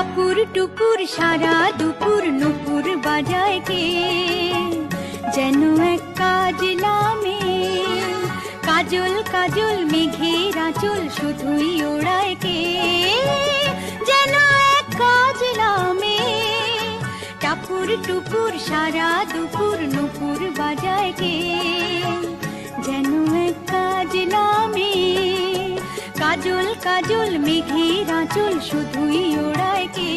টাপুর টুপুর, সারা দুপুর নুপুর বাজায় কে? যেন এক কাজলামে কাজল কাজল মেঘের আঁচল শুধুই ওড়ায় কে? যেন এক কাজলামে টাপুর টুপুর, সারা দুপুর নুপুর বাজায় কে? যেন এক কাজলামে কাজল কাজল মেঘের আঁচল শুধুই ওড়ায় কে?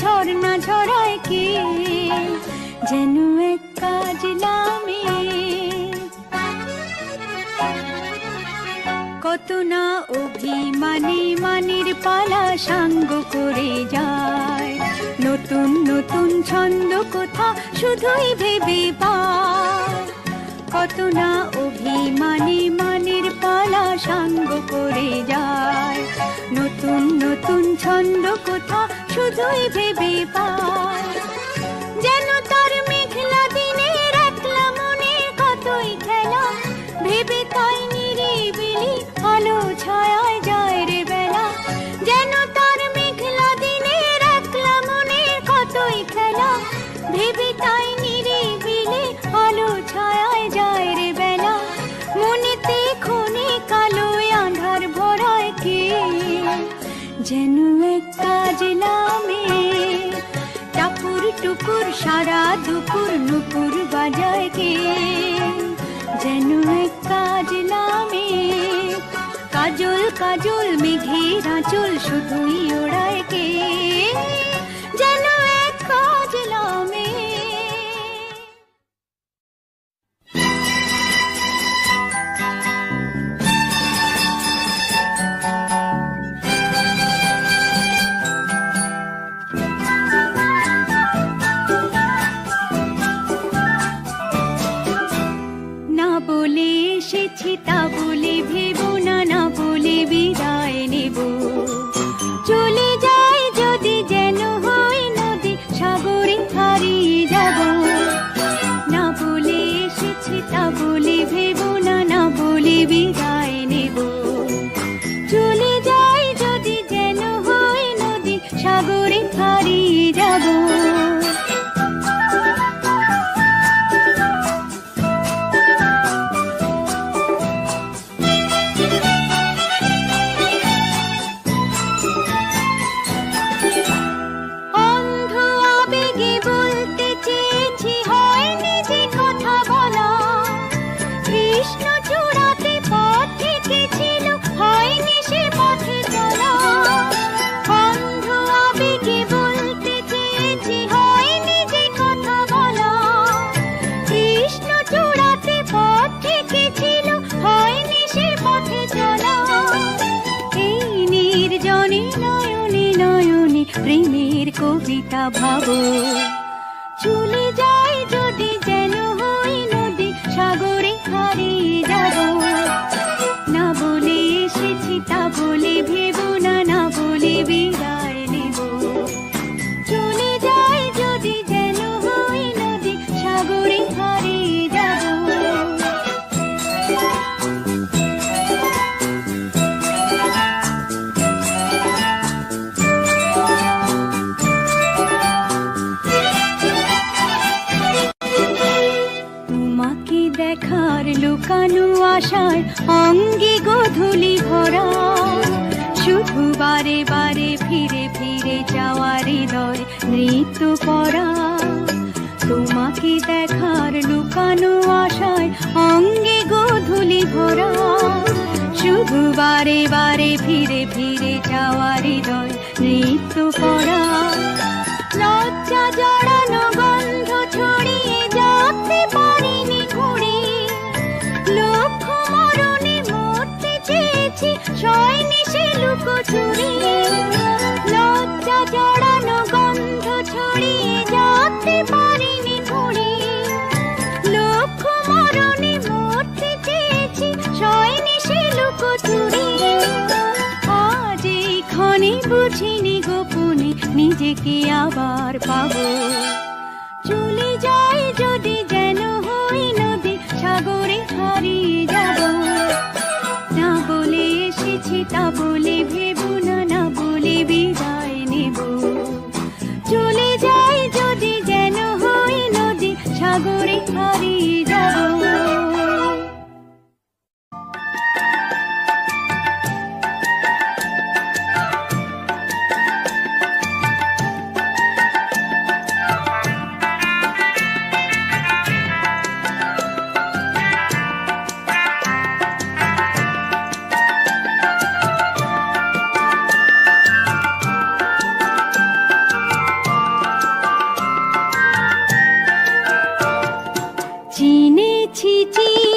ঝর্ণা ঝরায় কে? যেন এক কাজলামে কত না অভিমানে মানের পালা সাঙ্গ করে যায়। নতুন নতুন ছন্দ কোথা শুধুই ভেবে পায়। কত না অভিমানে মানের পালা সাঙ্গ করে যায়। নতুন নতুন ছন্দ কোথা শুধুই ভেবে পায় যেন টুকুর সারা দুপুর নুপুর বাজায় কে? যেন এক কাজলামে কাজল কাজল মেঘের আঁচল শুধুই ওড়ায় भावो। অঙ্গে গধুলি ভরা, শুধু বারে বারে ফিরে ফিরে যাওয়ার হৃদয় নৃত্য করা তোমাকে দেখার লুকানো আশায় অঙ্গে গধুলি ভরা, শুধু বারে বারে ফিরে ফিরে যাওয়ার হৃদয় নৃত্য করা ছড়িয়ে বুঝিনি গোপনে, নিজেকে আবার পাবো। চলে যায় যদি যেন হই নদী, সাগরে হারিয়ে যাব। না বলে এসেছি, তা বলে ভেবে 奇迹。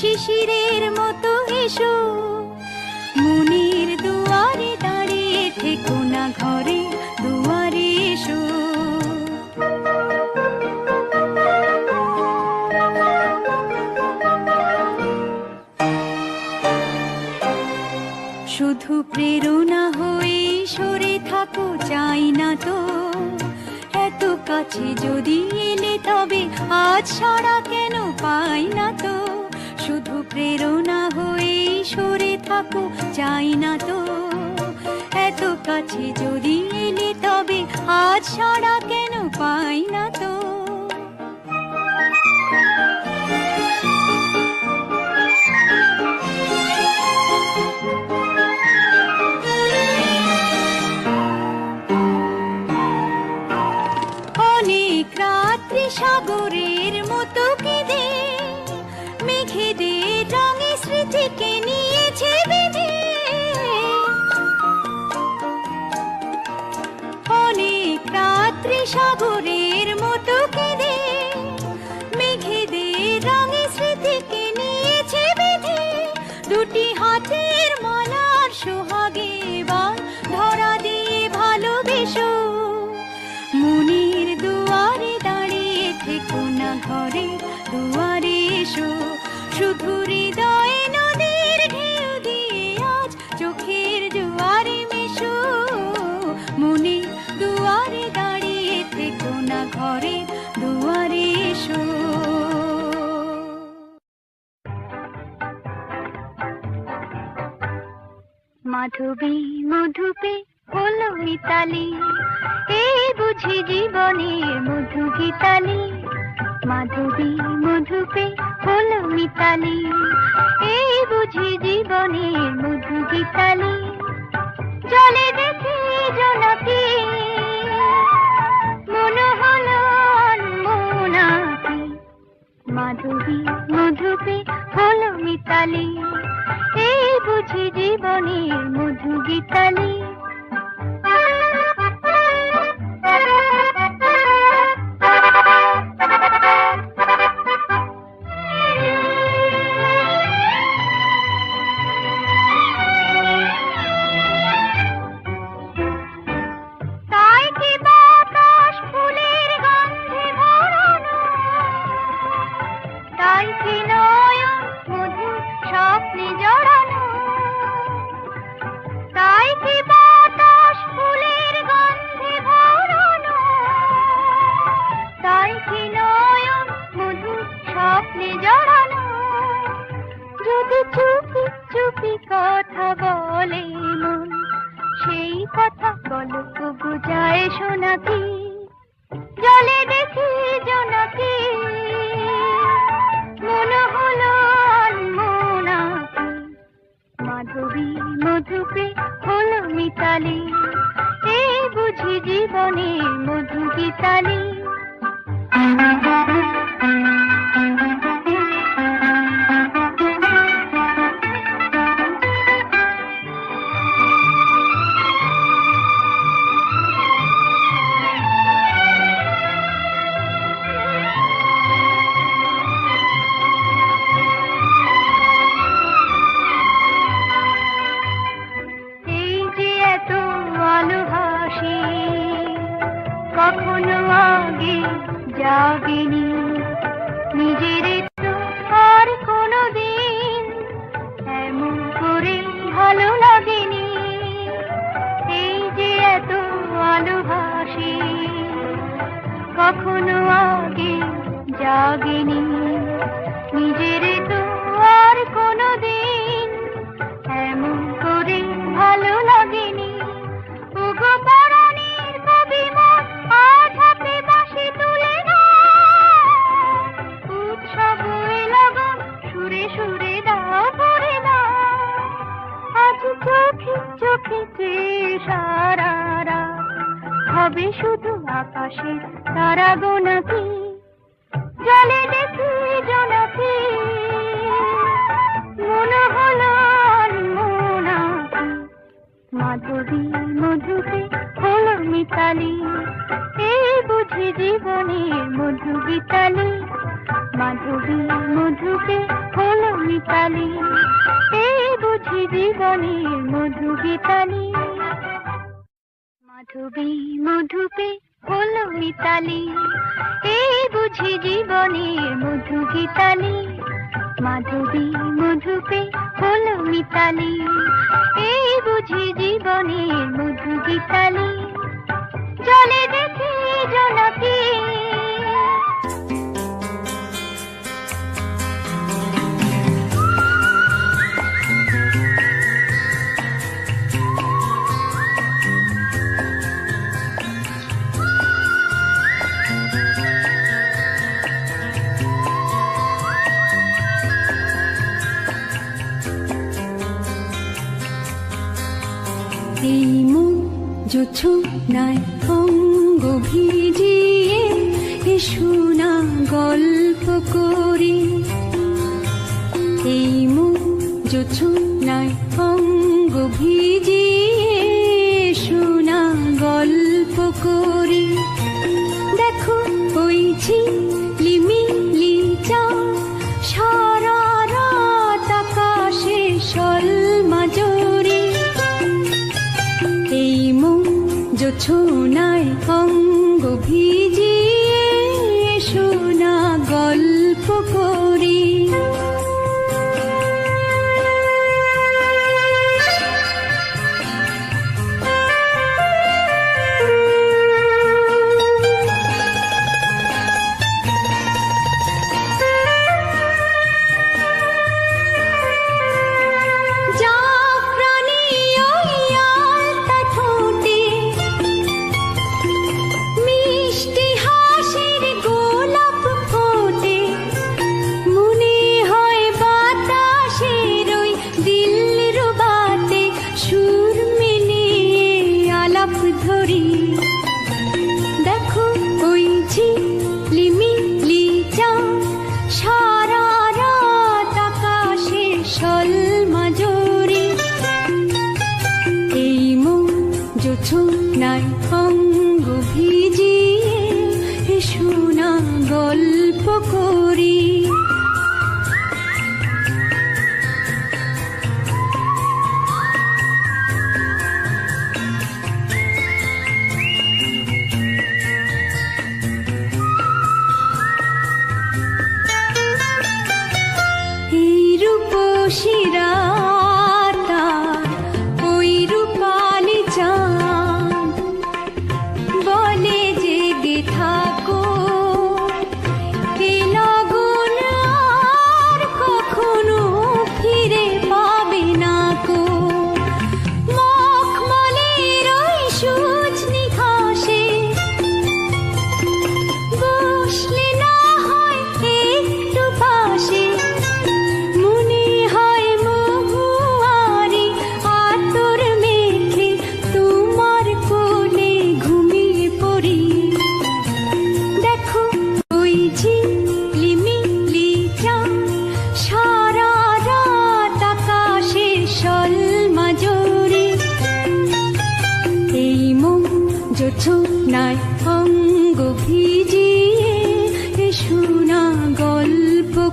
শিশিরের মতো এসো। দুয়ারে দাঁড়িয়ে থেকো না ঘরে দুয়ারে এসো। শুধু প্রেরণ চাই না তো। এত কাছে যদি এলে তবে আজ সারা কেন পাই না তো? শুধু প্রেরণা হয়ে সরে থাকো চাই না তো। এত কাছে যদি এলে তবে আজ সারা কেন পাই না তো? ছবি মধুপে হলো মিতালি। এই বুঝি জীবনের মধু গীতালি। ভালোবাসি। কখনো আগে জাগিনি। নিজের হবে শুধু আকাশে তারা গোনাকি জলে দেখি জোনাকি। মনে হলো মোনাকি মাধবী মধুকে হল মিতালি। এই বুঝি জীবনের মধু বিতালি। মাধবী মধুকে হল মিতালি। এই বুঝি জীবনের মধু বিতালি। মাধবী মধুপে হলো মিতালি। এই বুঝি জীবনের মধু গীতালি। মাধবী মধুপে হলো মিতালি। এই বুঝি জীবনের মধু গীতালি। জলে দেখি জোনাকি কিছু নাই, অঙ্গ ভিজিয়ে এসো না গল্প করি। এই মু যছু নাই, অঙ্গ ভিজিয়ে এসো গল্প করি। দেখো, ওই লিমিলি চা छूना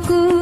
को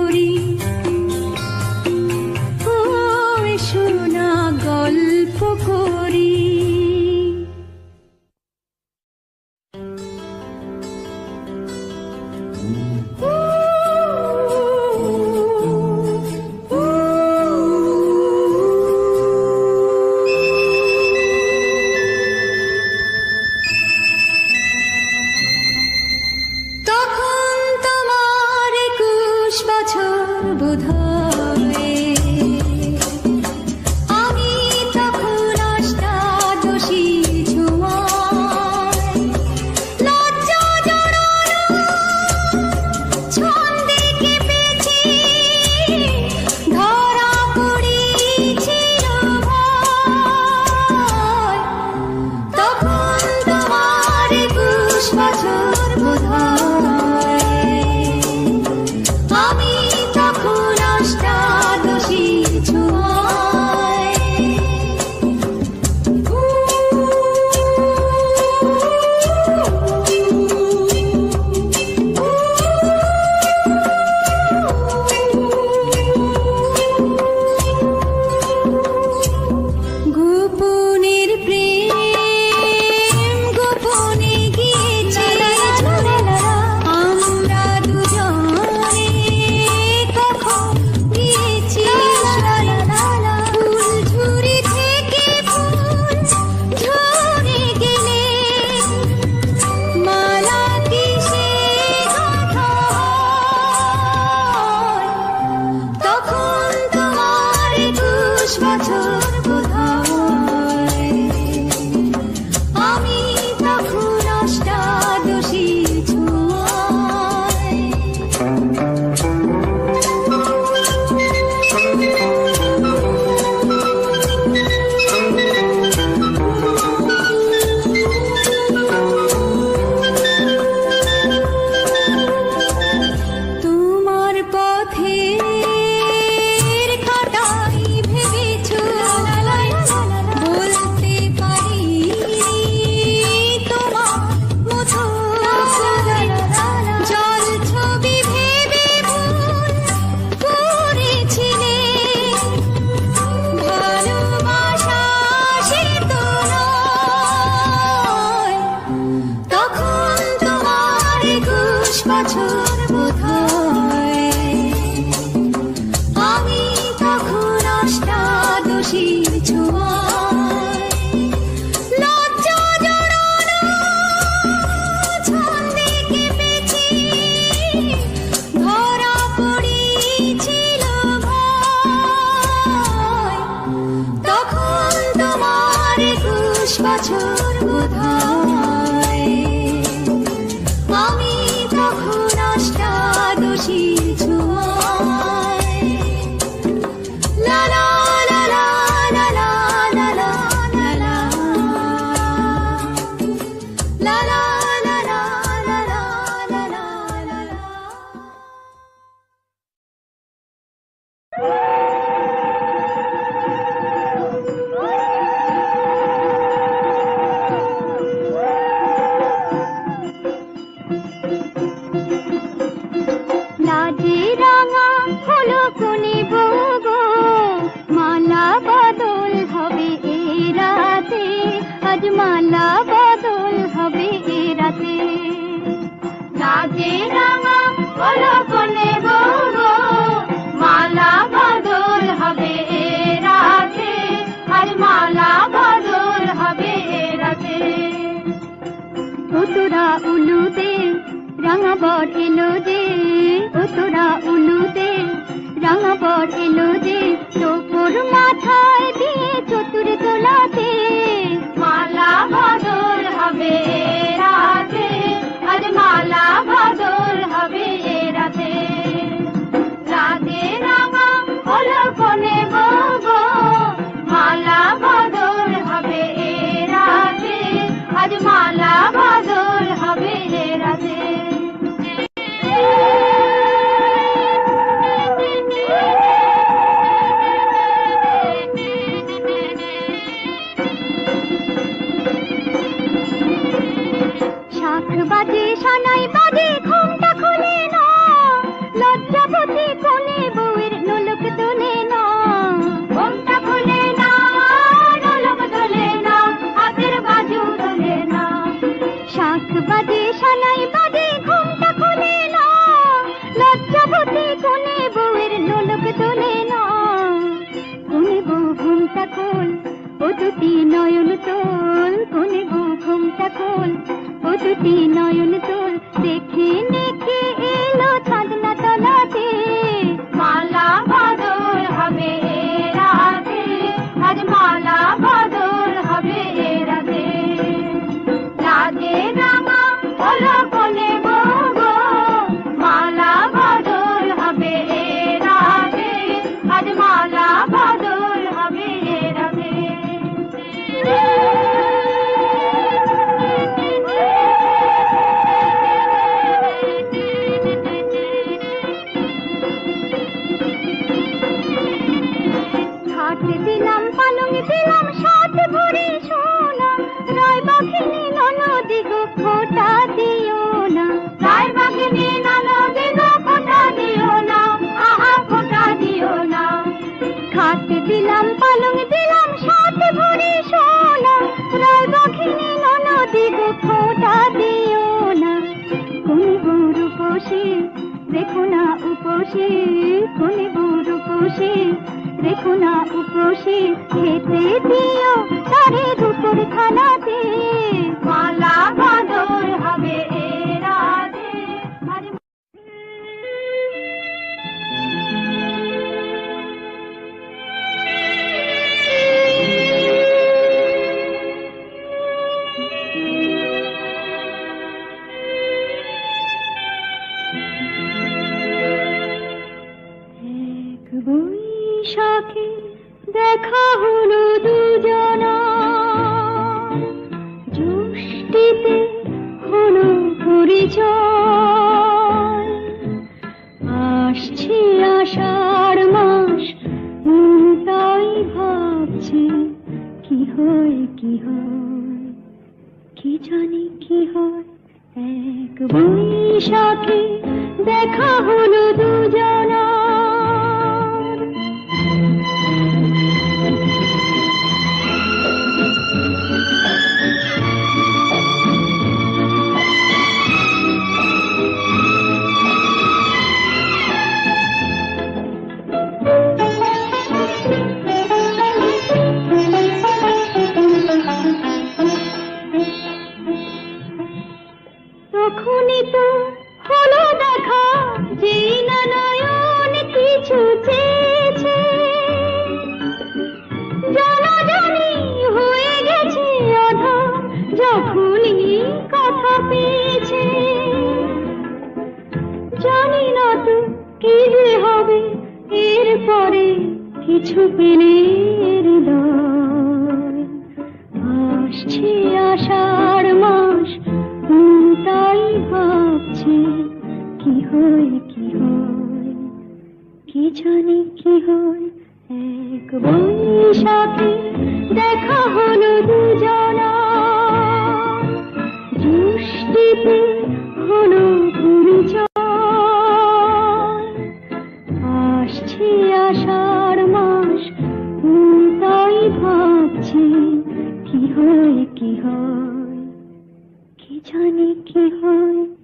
सुधा খুশির ছোঁয়া। নানা বদল হবে মালা হবে রাতে। আর মালা হবে রাতে। উলুতে রঙা বট এলো যে উলুতে রঙা বট এলো ver. বসে কোনে গুরু কোষে রেখো না উপসে, খেতে দিও তারে দুপুর খানাতে। মালা বাদর হবে এক বৈশাখে দেখা হলো দুজনা। কিছু পেলে আষাঢ় মাস তাই ভাবছি, কি হয় কি হয়? কি জানি কি হয়? এক বৈশাখে দেখা হলো দুজনা। দৃষ্টিতে হলো পরিচয়। জানি